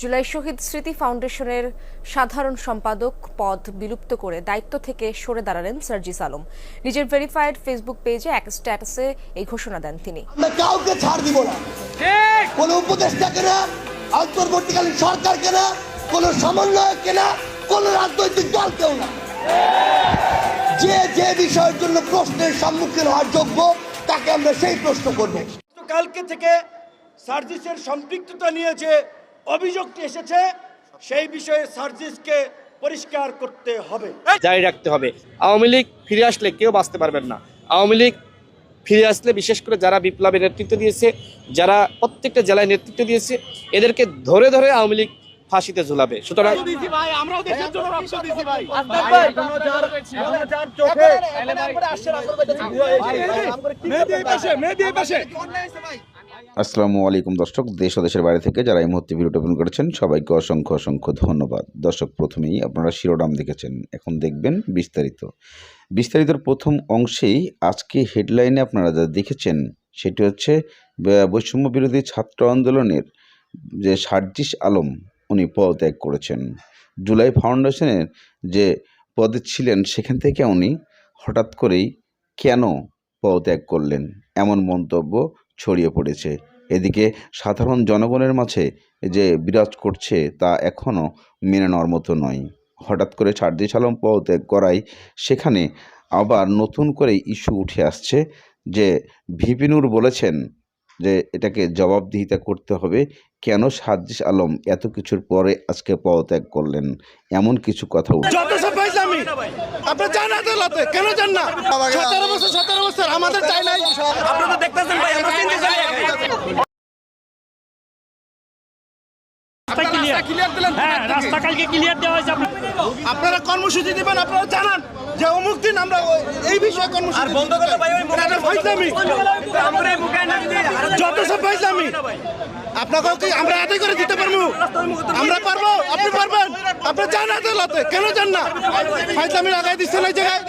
জুলাই শহীদ স্মৃতি ফাউন্ডেশনের সাধারণ সম্পাদক পদ বিলুপ্ত করে দায়িত্ব থেকে সরে দাঁড়ালেন সার্জিস আলম। নিজের ভেরিফাইড ফেসবুক পেজে এক স্ট্যাটাসে এই ঘোষণা দেন তিনি। আমরা কাউকে ছাড় দিব না। কোন উপদেষ্টাকে না অন্তর্বর্তীকালীন সরকারকে না কোন সমন্বয়ককে না কোন রাজনৈতিক দলকেও না। যে যে বিষয়ের জন্য প্রশ্নের সম্মুখীন হওয়ার যোগ্য তাকে আমরা সেই প্রশ্ন করব। কালকে থেকে সার্জিসের সম্পৃক্ততা নিয়ে যে অভিযোগটি এসেছে সেই বিষয়ে সার্জিসকে পরিষ্কার করতে হবে জারি রাখতে হবে আওয়ামী লীগ ফিরে আসলে কেউ বাঁচতে পারবেন না আওয়ামী লীগ ফিরে আসলে বিশেষ করে যারা বিপ্লবে নেতৃত্ব দিয়েছে যারা প্রত্যেকটা জেলায় নেতৃত্ব দিয়েছে এদেরকে ধরে ধরে আওয়ামী লীগ ফাঁসিতে ঝুলাবে সুতরাং আসসালামু আলাইকুম দর্শক, দেশ ও দেশের বাইরে থেকে যারা এই মুহূর্তে ভিডিওটা ওপেন করেছেন, সবাইকে অসংখ্য অসংখ্য ধন্যবাদ। দর্শক, প্রথমেই আপনারা শিরোনাম দেখেছেন, এখন দেখবেন বিস্তারিত। বিস্তারিতর প্রথম অংশেই আজকে হেডলাইনে আপনারা যা দেখেছেন, সেটি হচ্ছে বৈষম্য বিরোধী ছাত্র আন্দোলনের যে সার্জিস আলম, উনি পদত্যাগ করেছেন। জুলাই ফাউন্ডেশনের যে পদে ছিলেন, সেখান থেকে উনি হঠাৎ করেই কেন পদত্যাগ করলেন? এমন মন্তব্য ছড়িয়ে পড়েছে। এদিকে সাধারণ জনগণের মাঝে যে বিরাজ করছে তা এখনও মেনে নেওয়ার মতো নয়। হঠাৎ করে সার্জিস আলম পদত্যাগ করায় সেখানে আবার নতুন করে ইস্যু উঠে আসছে যে ভিপিনুর বলেছেন যে এটাকে জবাবদিহিতা করতে হবে। কেন সার্জিস আলম এত কিছুর পরে আজকে পদত্যাগ করলেন? এমন কিছু কথা কেন জান না? সতেরো বছর সতেরো বছর আমাদের চাই নাই। আপনারা দেখতেছেন ভাই আমরা চিনতে চাই। রাস্তা ক্লিয়ার হ্যাঁ রাস্তা কালকে ক্লিয়ার দেওয়া হয়েছে আপনার আপনারা কর্মসূচি দিবেন আপনারা জানান যে অমুক দিন আমরা এই বিষয়ে কর্মসূচি বন্ধ করলে ভাই ওই ফাইজলামি। যত সব ফাইজলামি। আপনাকেও কি আমরা আদায় করে দিতে পারব? আমরা পারব? আপনি পারবেন? আপনি জান আদালতে? কেন চান না? ফাইজলামি লাগাই দিচ্ছেন এই জায়গায়?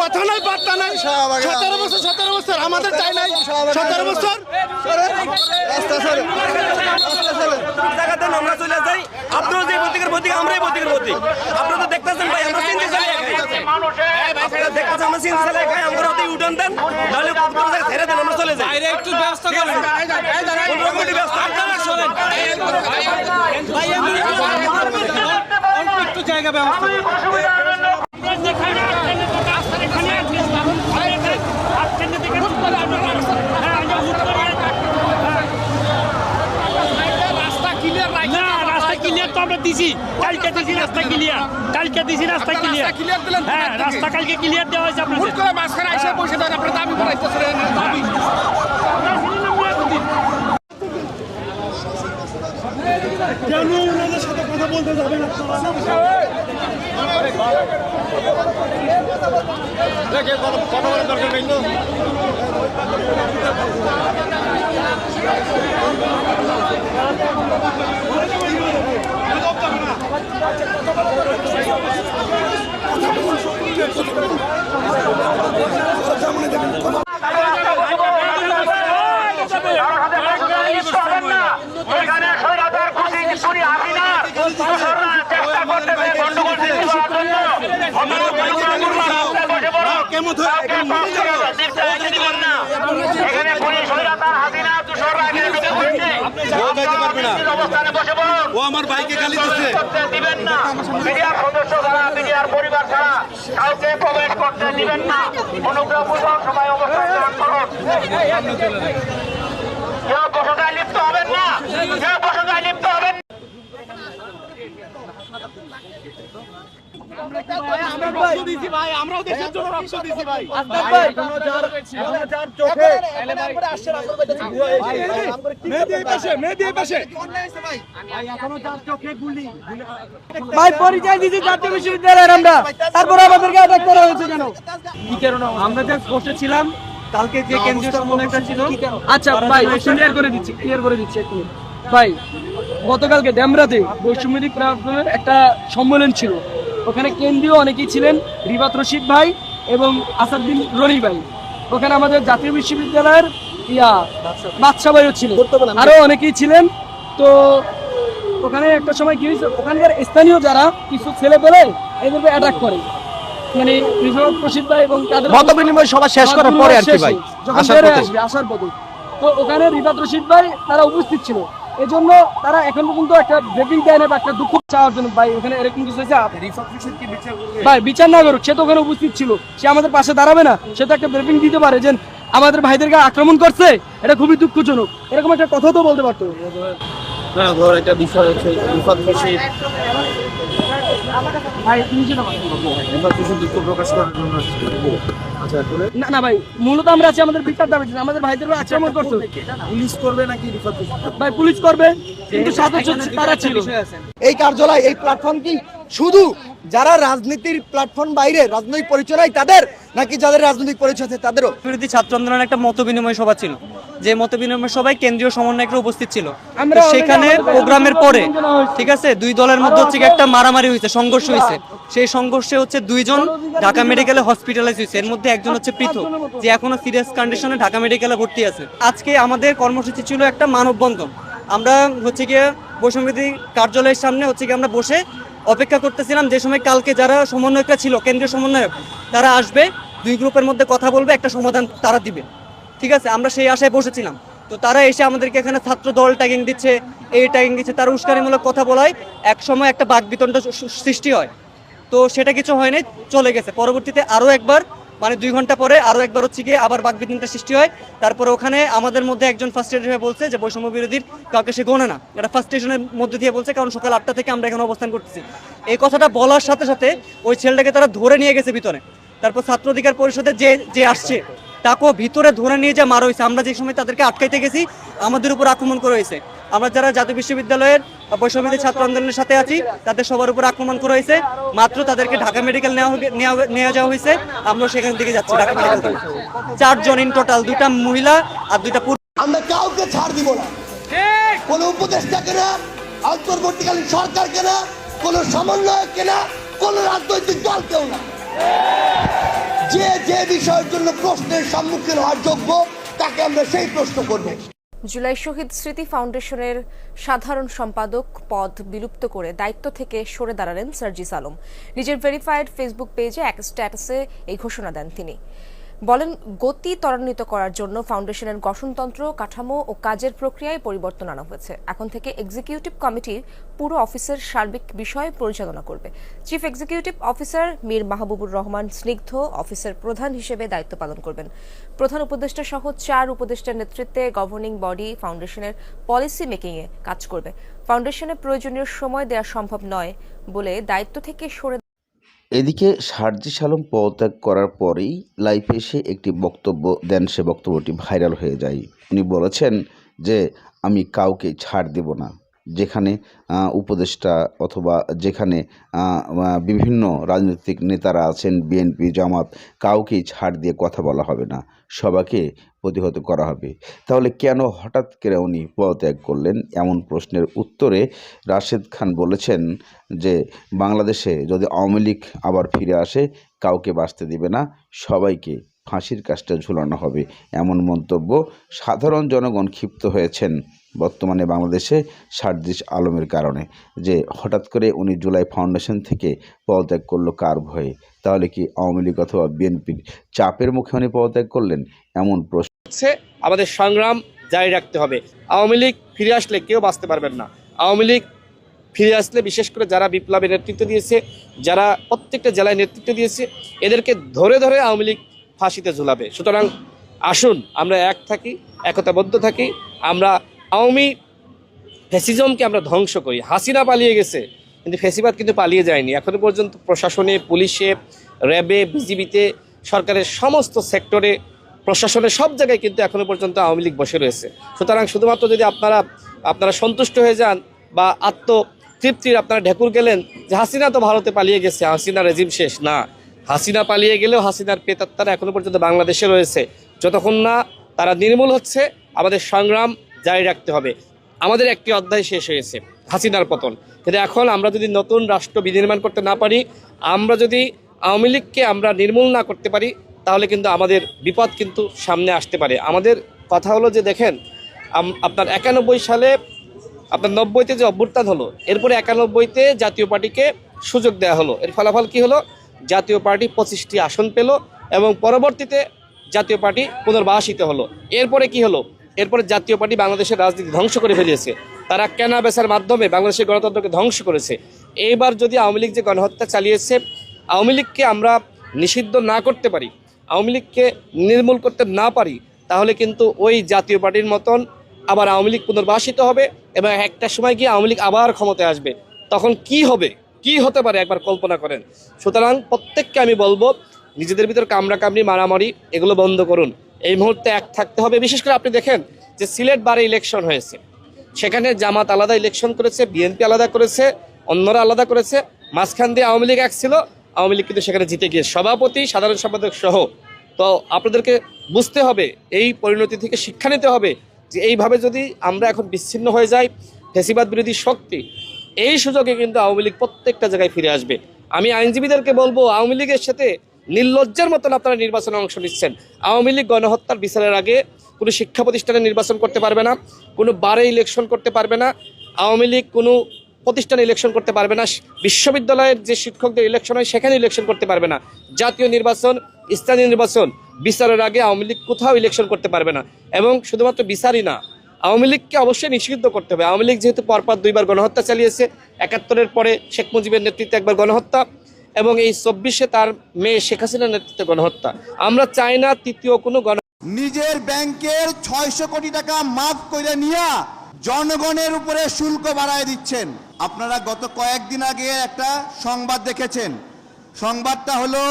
কথা নাই, বার্তা নাই। সতেরো বছর সতেরো বছর আমাদের চাই নাই। সতেরো বছর? টাকা দেন আমরা চলে যাই আপনারা যে প্রতীকের প্রতীক আমরাই প্রতীকের প্রতীক। আপনারা তো দেখতেছেন ভাই আমরা চিনতে আপনারা দেখতেছেন আমরা চিনতে চাই খাই আমরা উঠান দেন নাহলে কোনো জায়গায় ছেড়ে দেন আমরা চলে যাই। একটু ব্যবস্থা করেন। আপনারা শোনেন একটু জায়গা ব্যবস্থা রাস্তা ক্লিয়ার তো আমরা দিছি কালকে দিছি রাস্তা ক্লিয়ার কালকে দিছি রাস্তা ক্লিয়ার হ্যাঁ রাস্তা কালকে ক্লিয়ার দেওয়া হয়েছে আপনাদের। এখানে সৈরাদার খুশি খুনি হাসিনা দোসররা চেষ্টা করতেছে গন্ডগোল সৃষ্টি করার জন্য অন্তত বসে না এখানে হাসিনা পড়েছে অবস্থানে বসে ও আমার বাইকে গালি দিচ্ছে দিবেন না মিডিয়ার সদস্য ছাড়া মিডিয়ার পরিবার ছাড়া কাউকে প্রবেশ করতে দিবেন না অনুগ্রহপূর্বক সবাই অবস্থান গ্রহণ করুন কেউ বসতায় লিপ্ত হবেন না কেউ বসতায় লিপ্ত হবেন না। ভাই? পরিচয় দিয়েছি জাতীয় বিশ্ববিদ্যালয়ের আমরা। তারপরে আমাদেরকে অ্যাটাক করা হয়েছে কেন? কি কারণ আমরা যে ছিলাম। কালকে যে কেন্দ্রীয় সম্মেলনটা ছিল আচ্ছা ভাই ক্লিয়ার করে দিচ্ছি ক্লিয়ার করে দিচ্ছি একটু। ভাই গতকালকে ড্যামরাতে বৈষম্যদিক প্রার্থনের একটা সম্মেলন ছিল। ওখানে কেন্দ্রীয় অনেকেই ছিলেন রিবাত রশিদ ভাই এবং আসাদুদ্দিন রনি ভাই। ওখানে আমাদের জাতীয় বিশ্ববিদ্যালয়ের ইয়া বাদশা ভাইও ছিলেন আরও অনেকেই ছিলেন। তো ওখানে একটা সময় কি হয়েছে ওখানকার স্থানীয় যারা কিছু ছেলে পেলে এদেরকে অ্যাটাক করে। মানে রিফাত রশিদ ভাই এবং তাদের মত বিনিময় সভা শেষ করার পরে আর কি ভাই আসার পথে। আসবে আসার পথে। তো ওখানে রিফাত রশিদ ভাই তারা উপস্থিত ছিল। এজন্য তারা এখন পর্যন্ত একটা ব্রেকিং দেয় না বা একটা দুঃখ চাওয়ার জন্য। ভাই ওখানে এরকম কিছু হয়েছে? ভাই বিচার না করুক সে তো ওখানে উপস্থিত ছিল। সে আমাদের পাশে দাঁড়াবে না। সে তো একটা ব্রেকিং দিতে পারে যে আমাদের ভাইদেরকে আক্রমণ করছে। এটা খুবই দুঃখজনক। এরকম একটা কথা তো বলতে পারতো। ধর একটা বিষয় হচ্ছে রিফাত রশিদ না না ভাই মূলত আমরা আছি আমাদের বিচার দাবি আমাদের ভাইদেরকে আক্রমণ করছে। পুলিশ করবে নাকি ভাই পুলিশ করবে কিন্তু তারা ছিল। এই কার্যালয় এই প্ল্যাটফর্ম কি শুধু যারা রাজনীতির প্ল্যাটফর্ম বাইরে রাজনৈতিক পরিচয় তাদের নাকি যাদের রাজনৈতিক পরিচয় আছে তাদেরও? বিরোধী ছাত্র আন্দোলনের একটা মত বিনিময় সভা ছিল। যে মত বিনিময় সভায় কেন্দ্রীয় সমন্বয়করা উপস্থিত ছিল। সেখানে প্রোগ্রামের পরে। ঠিক আছে? দুই দলের মধ্যে হচ্ছে একটা মারামারি হয়েছে সংঘর্ষ হয়েছে। সেই সংঘর্ষে হচ্ছে দুইজন ঢাকা মেডিকেলে হসপিটালাইজ হয়েছে। এর মধ্যে একজন হচ্ছে পৃথক যে এখনও সিরিয়াস কন্ডিশনে ঢাকা মেডিকেলে ভর্তি আছে। আজকে আমাদের কর্মসূচি ছিল একটা মানববন্ধন। আমরা হচ্ছে গিয়ে বৈষম্যবিধি কার্যালয়ের সামনে হচ্ছে গিয়ে আমরা বসে অপেক্ষা করতেছিলাম। যে সময় কালকে যারা সমন্বয়করা ছিল কেন্দ্রীয় সমন্বয়ক তারা আসবে দুই গ্রুপের মধ্যে কথা বলবে একটা সমাধান তারা দিবে। ঠিক আছে, আমরা সেই আশায় বসেছিলাম। তো তারা এসে আমাদেরকে এখানে ছাত্র দল ট্যাগিং দিচ্ছে, এই ট্যাগিং দিচ্ছে, তারা উস্কানিমূলক কথা বলায় এক সময় একটা বাকবিতণ্ড সৃষ্টি হয়। তো সেটা কিছু হয়নি, চলে গেছে। পরবর্তীতে আরও একবার মানে দুই ঘণ্টা পরে আরও একবার হচ্ছে গিয়ে আবার বাঘ বাকবিতণ্ডা সৃষ্টি হয়। তারপরে ওখানে আমাদের মধ্যে একজন ফার্স্ট এড হয়ে বলছে যে, বৈষম্য বিরোধীর কাউকে সে গোনে না। এটা ফার্স্ট স্টেশনের মধ্যে দিয়ে বলছে, কারণ সকাল আটটা থেকে আমরা এখানে অবস্থান করতেছি। এই কথাটা বলার সাথে সাথে ওই ছেলেটাকে তারা ধরে নিয়ে গেছে ভিতরে। তারপর ছাত্র অধিকার পরিষদের যে যে আসছে তাকেও ভিতরে ধরে নিয়ে যে মারা হয়েছে। আমরা যে সময় তাদেরকে আটকাইতে গেছি, আমাদের উপর আক্রমণ করা হয়েছে। আমরা যারা জাতীয় বিশ্ববিদ্যালয়ের বৈষম্যবিধি ছাত্র আন্দোলনের সাথে আছি, তাদের সবার উপর আক্রমণ করা হয়েছে। মাত্র তাদেরকে ঢাকা মেডিকেল নেওয়া নেওয়া যাওয়া হয়েছে। আমরা সেখান থেকে যাচ্ছি ঢাকা মেডিকেল। চারজন ইন টোটাল দুটা মহিলা আর দুইটা পুরুষ। আমরা কাউকে ছাড় দিব না। কোন উপদেষ্টাকে না অন্তর্বর্তীকালীন সরকারকে না কোন সমন্বয়ককে না কোন রাজনৈতিক দলকেও না। যে যে বিষয়ের জন্য প্রশ্নের সম্মুখীন হওয়ার যোগ্য, তাকে আমরা সেই প্রশ্ন করব। জুলাই শহীদ স্মৃতি ফাউন্ডেশনের সাধারণ সম্পাদক পদ বিলুপ্ত করে দায়িত্ব থেকে সরে দাঁড়ালেন সার্জিস আলম। নিজের ভেরিফাইড ফেসবুক পেজে এক স্ট্যাটাসে এই ঘোষণা দেন তিনি। বলেন, গতি ত্বরান্বিত করার জন্য ফাউন্ডেশনের গঠনতন্ত্র, কাঠামো ও কাজের প্রক্রিয়ায় পরিবর্তন আনা হয়েছে। এখন থেকে এক্সিকিউটিভ কমিটি পুরো অফিসের সার্বিক বিষয় পরিচালনা করবে। Chief executive officer Mir Mahbubur Rahman Snigdha অফিসের প্রধান হিসেবে দায়িত্ব পালন করবেন। প্রধান উপদেষ্টা সহ চার উপদেষ্টার নেতৃত্বে গভর্নিং বডি ফাউন্ডেশনের পলিসি মেকিংয়ে কাজ করবে। ফাউন্ডেশনে প্রয়োজনীয় সময় দেওয়া সম্ভব নয় বলে দায়িত্ব থেকে সরে এদিকে সার্জিস আলম পদত্যাগ করার পরেই লাইভে এসে একটি বক্তব্য দেন, সে বক্তব্যটি ভাইরাল হয়ে যায়। উনি বলেছেন যে, আমি কাউকে ছাড় দেব না। যেখানে উপদেষ্টা অথবা যেখানে বিভিন্ন রাজনৈতিক নেতারা আছেন, বিএনপি, জামাত, কাউকেই ছাড় দিয়ে কথা বলা হবে না। সবাইকে প্রতিহত করা হবে। তাহলে কেন হঠাৎ করে উনি পদত্যাগ করলেন? এমন প্রশ্নের উত্তরে রাশেদ খান বলেছেন যে, বাংলাদেশে যদি আওয়ামী লীগ আবার ফিরে আসে, কাউকে বাঁচতে দিবে না, সবাইকে ফাঁসির কাজটা ঝুলানো হবে। এমন মন্তব্য সাধারণ জনগণ ক্ষিপ্ত হয়েছেন বর্তমানে বাংলাদেশে সার্জিস আলমের কারণে, যে হঠাৎ করে উনি জুলাই ফাউন্ডেশন থেকে পদত্যাগ করল কার ভয়ে? তাহলে কি আওয়ামী লীগ অথবা বিএনপির চাপের মুখে উনি পদত্যাগ করলেন? এমন প্রশ্ন হচ্ছে আমাদের সংগ্রাম জারি রাখতে হবে। আওয়ামী লীগ ফিরে আসলে কেউ বাঁচতে পারবেন না। আওয়ামী লীগ ফিরে আসলে বিশেষ করে যারা বিপ্লবে নেতৃত্ব দিয়েছে, যারা প্রত্যেকটা জেলায় নেতৃত্ব দিয়েছে, এদেরকে ধরে ধরে আওয়ামী লীগ ফাঁসিতে ঝুলাবে। সুতরাং আসুন, আমরা এক থাকি, একতাবদ্ধ থাকি, আমরা আওয়ামী ফ্যাসিজমকে আমরা ধ্বংস করি। হাসিনা পালিয়ে গেছে, কিন্তু ফ্যাসিবাদ কিন্তু পালিয়ে যায়নি। এখনও পর্যন্ত প্রশাসনে, পুলিশে, র্যাবে, বিজিবিতে, সরকারের সমস্ত সেক্টরে প্রশাসনের সব জায়গায় কিন্তু এখনও পর্যন্ত আওয়ামী লীগ বসে রয়েছে। সুতরাং শুধুমাত্র যদি আপনারা আপনারা সন্তুষ্ট হয়ে যান বা আত্ম তৃপ্তির আপনারা ঢেকুর গেলেন যে হাসিনা তো ভারতে পালিয়ে গেছে হাসিনা রেজিম শেষ। না, হাসিনা পালিয়ে গেলেও হাসিনার পেতাত্তারা এখনও পর্যন্ত বাংলাদেশে রয়েছে। যতক্ষণ না তারা নির্মূল হচ্ছে, আমাদের সংগ্রাম জারি রাখতে হবে। আমাদের একটি অধ্যায় শেষ হয়েছে, হাসিনার পতন। কিন্তু এখন আমরা যদি নতুন রাষ্ট্র বিনির্মাণ করতে না পারি, আমরা যদি আওয়ামী লীগকে আমরা নির্মূল না করতে পারি তাহলে কিন্তু আমাদের বিপদ কিন্তু সামনে আসতে পারে। আমাদের কথা হলো যে দেখেন আপনার একানব্বই সালে আপনার নব্বইতে যে অভ্যুত্থান হলো, এরপরে একানব্বইতে জাতীয় পার্টিকে সুযোগ দেওয়া হলো। এর ফলাফল কি হলো? জাতীয় পার্টি পঁচিশটি আসন পেল এবং পরবর্তীতে জাতীয় পার্টি পুনর্বাসিত হলো। এরপরে কি হলো? এরপরে জাতীয় পার্টি বাংলাদেশের রাজনীতি ধ্বংস করে ফেলিয়েছে তারা কেনা বেচার মাধ্যমে বাংলাদেশের গণতন্ত্রকে ধ্বংস করেছে। এইবার যদি আওয়ামী লীগ যে গণহত্যা চালিয়েছে, আওয়ামী লীগকে আমরা নিষিদ্ধ না করতে পারি আওয়ামী লীগকে নির্মূল করতে না পারি, তাহলে কিন্তু ওই জাতীয় পার্টির মতন আবার আওয়ামী লীগ পুনর্বাসিত হবে এবং একটা সময় গিয়ে আওয়ামী লীগ আবার ক্ষমতায় আসবে। তখন কি হবে? কি হতে পারে? একবার কল্পনা করেন। সুতরাং প্রত্যেককে আমি বলব, নিজেদের ভিতর কামড়া কামড়ি, মারামারি, এগুলো বন্ধ করুন। এই মুহূর্তে এক থাকতে হবে। বিশেষ করে আপনি দেখেন যে সিলেট বারে ইলেকশন হয়েছে। সেখানে জামাত আলাদা ইলেকশন করেছে, বিএনপি আলাদা করেছে, অন্যরা আলাদা করেছে। মাঝখান দিয়ে আওয়ামী লীগ এক ছিল আওয়ামী লীগ কিন্তু সেখানে জিতে গিয়ে সভাপতি, সাধারণ সম্পাদক সহ। তো আপনাদেরকে বুঝতে হবে, এই পরিণতি থেকে শিক্ষা নিতে হবে যে এইভাবে যদি আমরা এখন বিচ্ছিন্ন হয়ে যাই, ফেসিবাদ বিরোধী শক্তি, এই সুযোগে কিন্তু আওয়ামী লীগ প্রত্যেকটা জায়গায় ফিরে আসবে। আমি আইনজীবীদেরকে বলব, আওয়ামী লীগের সাথে নির্লজ্জার মতন আপনারা নির্বাচনে অংশ নিচ্ছেন। আওয়ামী লীগ গণহত্যার বিচারের আগে কোনো শিক্ষা প্রতিষ্ঠানে নির্বাচন করতে পারবে না, কোনো বারে ইলেকশন করতে পারবে না। আওয়ামী লীগ কোনো প্রতিষ্ঠানে ইলেকশন করতে পারবে না। বিশ্ববিদ্যালয়ের যে শিক্ষকদের ইলেকশন হয়, সেখানে ইলেকশন করতে পারবে না। জাতীয় নির্বাচন, স্থানীয় নির্বাচন, বিচারের আগে আওয়ামী লীগ কোথাও ইলেকশন করতে পারবে না। এবং শুধুমাত্র বিচারই না, আওয়ামী লীগকে অবশ্যই নিষিদ্ধ করতে হবে। আওয়ামী লীগ যেহেতু পরপর দুইবার গণহত্যা চালিয়েছে, একাত্তরের পরে শেখ মুজিবের নেতৃত্বে একবার গণহত্যা, এবং এই চব্বিশে তার মেয়ে শেখ হাসিনার নেতৃত্বে গণহত্যা। আমরা চাই না তৃতীয় কোনো গণ নিজের ব্যাংকের ছয়শো কোটি টাকা মাফ করে নিয়া জনগণের উপরে শুল্ক বাড়ায় দিচ্ছেন। আপনারা গত কয়েকদিন আগে একটা সংবাদ দেখেছেন। সংবাদটা হলো,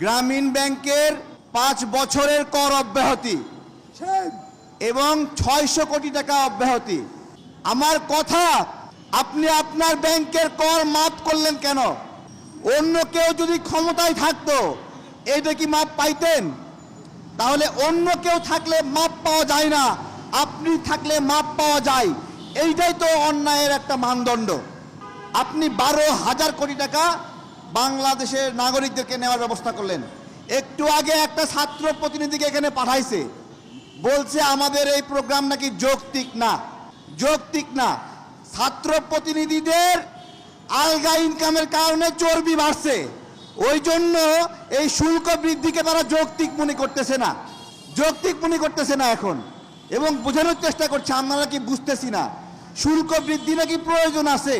গ্রামীণ ব্যাংকের পাঁচ বছরের কর অব্যাহতি এবং ছয়শো কোটি টাকা অব্যাহতি। আমার কথা, আপনি আপনার ব্যাংকের কর মাফ করলেন কেন? অন্য কেউ যদি ক্ষমতায় থাকতো এটা কি মাপ পাইতেন? তাহলে অন্য কেউ থাকলে মাপ পাওয়া যায় না। আপনি থাকলে মাপ পাওয়া যায়। এইটাই তো অন্যায়ের একটা মানদণ্ড। আপনি বারো হাজার কোটি টাকা বাংলাদেশের নাগরিকদেরকে নেওয়ার ব্যবস্থা করলেন। একটু আগে একটা ছাত্র প্রতিনিধিকে এখানে পাঠাইছে। বলছে, আমাদের এই প্রোগ্রাম নাকি যৌক্তিক না। যৌক্তিক না। ছাত্র প্রতিনিধিদের আলগা ইনকামের কারণে চর্বি বাড়ছে। ওই জন্য এই শুল্ক বৃদ্ধিকে তারা যৌক্তিক মনে করতেছে না। যৌক্তিক মনে করতেছে না এখন। এবং বোঝানোর চেষ্টা করছে আমরা কি বুঝতেছি না। শুল্ক বৃদ্ধি নাকি প্রয়োজন আছে?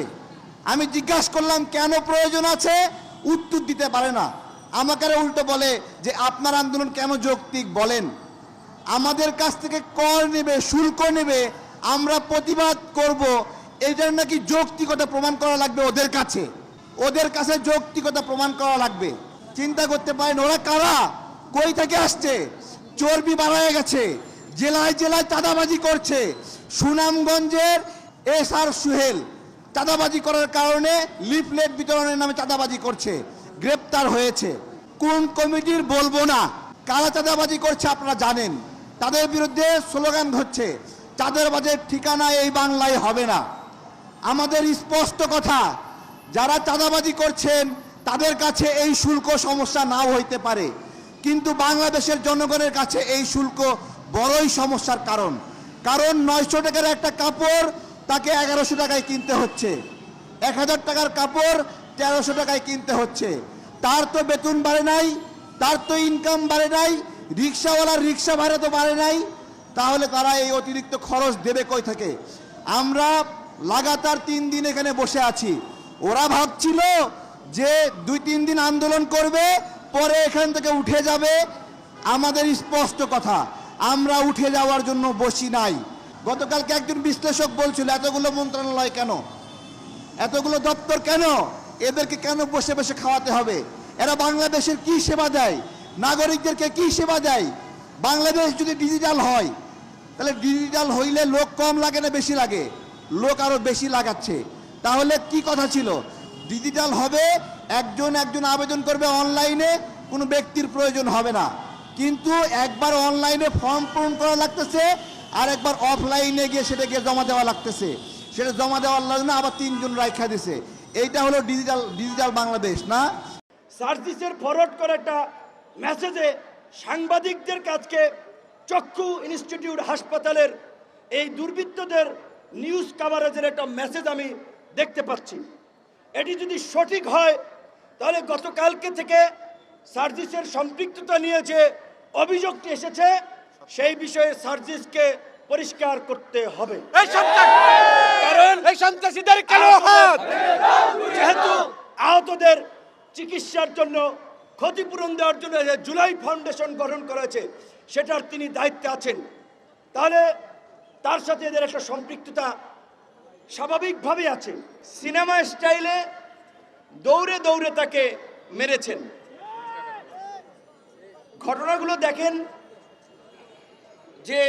আমি জিজ্ঞাসা করলাম, কেন প্রয়োজন আছে? উত্তর দিতে পারে না। আমাকে উল্টো বলে যে, আপনার আন্দোলন কেন যৌক্তিক বলেন? আমাদের কাছ থেকে কর নেবে, শুল্ক নেবে, আমরা প্রতিবাদ করব। এটার নাকি যৌক্তিকতা প্রমাণ করা লাগবে ওদের কাছে? ওদের কাছে যৌক্তিকতা প্রমাণ করা লাগবে। চিন্তা করতে পারেন, ওরা কারা? কই থেকে আসছে? চর্বি বাড়ায় গেছে। জেলায় জেলায় চাঁদাবাজি করছে। সুনামগঞ্জের এস আর সুহেল চাঁদাবাজি করার কারণে লিফলেট বিতরণের নামে চাঁদাবাজি করছে, গ্রেপ্তার হয়েছে। কোন কমিটির বলব না, কারা চাঁদাবাজি করছে আপনারা জানেন। তাদের বিরুদ্ধে স্লোগান হচ্ছে চাঁদাবাজের ঠিকানা এই বাংলায় হবে না। আমাদের স্পষ্ট কথা, যারা চাঁদাবাজি করছেন, তাদের কাছে এই শুল্ক সমস্যা নাও হইতে পারে। কিন্তু বাংলাদেশের জনগণের কাছে এই শুল্ক বড়ই সমস্যার কারণ। কারণ নয়শো টাকার একটা কাপড় তাকে এগারোশো টাকায় কিনতে হচ্ছে। এক হাজার টাকার কাপড় তেরোশো টাকায় কিনতে হচ্ছে। তার তো বেতন বাড়ে নাই, তার তো ইনকাম বাড়ে নাই, রিক্সাওয়ালার রিক্সা ভাড়া তো বাড়ে নাই। তাহলে তারা এই অতিরিক্ত খরচ দেবে কই থেকে? আমরা লাগাতার তিন দিন এখানে বসে আছি। ওরা ভাবছিল যে দুই তিন দিন আন্দোলন করবে, পরে এখান থেকে উঠে যাবে। আমাদের স্পষ্ট কথা আমরা উঠে যাওয়ার জন্য বসি নাই। গতকালকে একজন বিশ্লেষক বলছিল, এতগুলো মন্ত্রণালয় কেন? এতগুলো দপ্তর কেন? এদেরকে কেন বসে বসে খাওয়াতে হবে? এরা বাংলাদেশের কি সেবা দেয়? নাগরিকদেরকে কি সেবা দেয়? বাংলাদেশ যদি ডিজিটাল হয়, তাহলে ডিজিটাল হইলে লোক কম লাগে না বেশি লাগে? লোক আরও বেশি লাগাচ্ছে। তাহলে কি কথা ছিল? ডিজিটাল হবে, একজন একজন আবেদন করবে অনলাইনে, কোনো ব্যক্তির প্রয়োজন হবে না। কিন্তু একবার অনলাইনে ফর্ম পূরণ করা লাগতেছে, আর একবার অফলাইনে গিয়ে সেটা গিয়ে জমা দেওয়া লাগতেছে। সেটা জমা দেওয়ার জন্য আবার তিনজন রাইখা দিছে। এইটা হলো ডিজিটাল ডিজিটাল বাংলাদেশ, না? সার্জিসের ফরওয়ার্ড করা একটা মেসেজে সাংবাদিকদের কাছকে চক্ষু ইনস্টিটিউট হাসপাতালের এই দুর্বৃত্তদের নিউজ কাভারেজের একটা মেসেজ আমি দেখতে পাচ্ছি। এটি যদি সঠিক হয়, তাহলে গতকালকে থেকে সার্জিসের সম্পৃক্ততা নিয়ে যে অভিযোগটি এসেছে সেই বিষয়ে সার্জিসকে পরিষ্কার করতে হবে। কারণ এই সন্ত্রাসীদের কেন হাত যেহেতু আহতদের চিকিৎসার জন্য ক্ষতিপূরণ দেওয়ার জন্য যে জুলাই ফাউন্ডেশন গঠন করেছে সেটার তিনি দায়িত্বে আছেন। তাহলে তার সাথে এদের একটা সম্পৃক্ততা স্বাভাবিকভাবে আছে। সিনেমা স্টাইলে দৌড়ে দৌড়ে তাকে মেরেছেন। ঘটনাগুলো দেখেন যে